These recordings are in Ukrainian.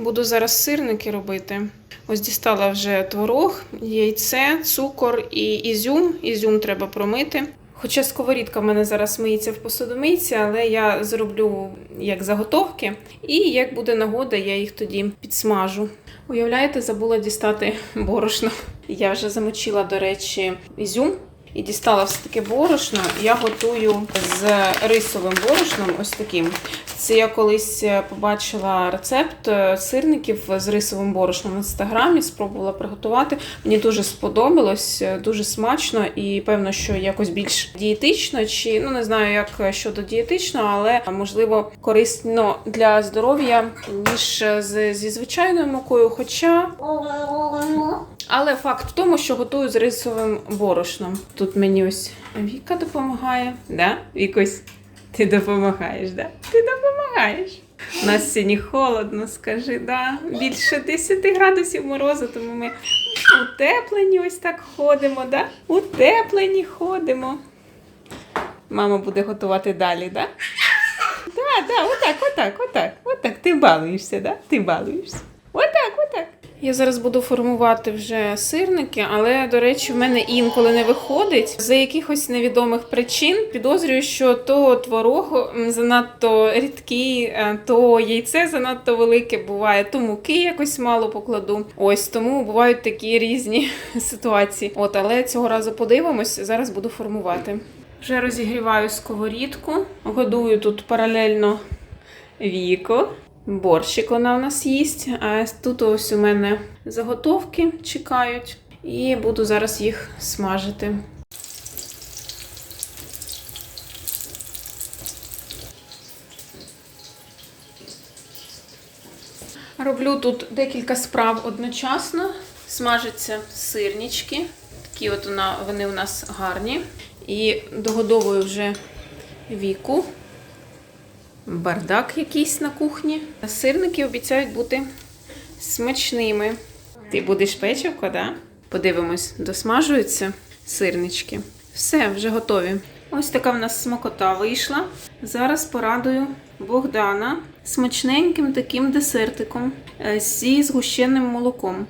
Буду зараз сирники робити. Ось дістала вже творог, яйце, цукор і ізюм. Ізюм треба промити. Хоча сковорідка в мене зараз миється в посудомийці, але я зроблю як заготовки, і як буде нагода, я їх тоді підсмажу. Уявляєте, забула дістати борошно. Я вже замочила, до речі, ізюм і дістала все таки борошно. Я готую з рисовим борошном, ось таким. Це я колись е, побачила рецепт е, сирників з рисовим борошном в інстаграмі, спробувала приготувати. Мені дуже сподобалось, е, дуже смачно і певно, що якось більш дієтично, чи ну не знаю, як щодо дієтично, але можливо корисно для здоров'я ніж зі звичайною мукою. Хоча але факт в тому, що готую з рисовим борошном. Тут мені ось Віка допомагає. Да? Вікусь, ти допомагаєш, да? Ти допомагаєш. У нас сьогодні холодно, скажи, да? Більше 10 градусів морозу, тому ми утеплені ось так ходимо, да? Утеплені ходимо. Мама буде готувати далі, да? Да, да, отак, отак, отак, отак. Ти балуєшся, да? Ти балуєшся. Отак, отак. Я зараз буду формувати вже сирники, але, до речі, в мене інколи не виходить. За якихось невідомих причин підозрюю, що то творог занадто рідкий, е, то яйце занадто велике буває, то муки якось мало покладу. Ось тому бувають такі різні ситуації. От, але цього разу подивимось. Зараз буду формувати. Вже розігріваю сковорідку, годую тут паралельно віко. Борщик вона у нас їсть. А тут ось у мене заготовки чекають. І буду зараз їх смажити. Роблю тут декілька справ одночасно. Смажаться сирнички. Такі от вони у нас гарні. І догодовую вже віку. Бардак якийсь на кухні. Сирники обіцяють бути смачними. Ти будеш печивко, да? Подивимось, досмажуються сирнички. Все, вже готові. Ось така в нас смакота вийшла. Зараз порадую Богдана смачненьким таким десертиком е, зі згущеним молоком.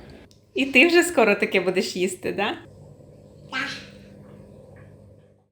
І ти вже скоро таке будеш їсти, да?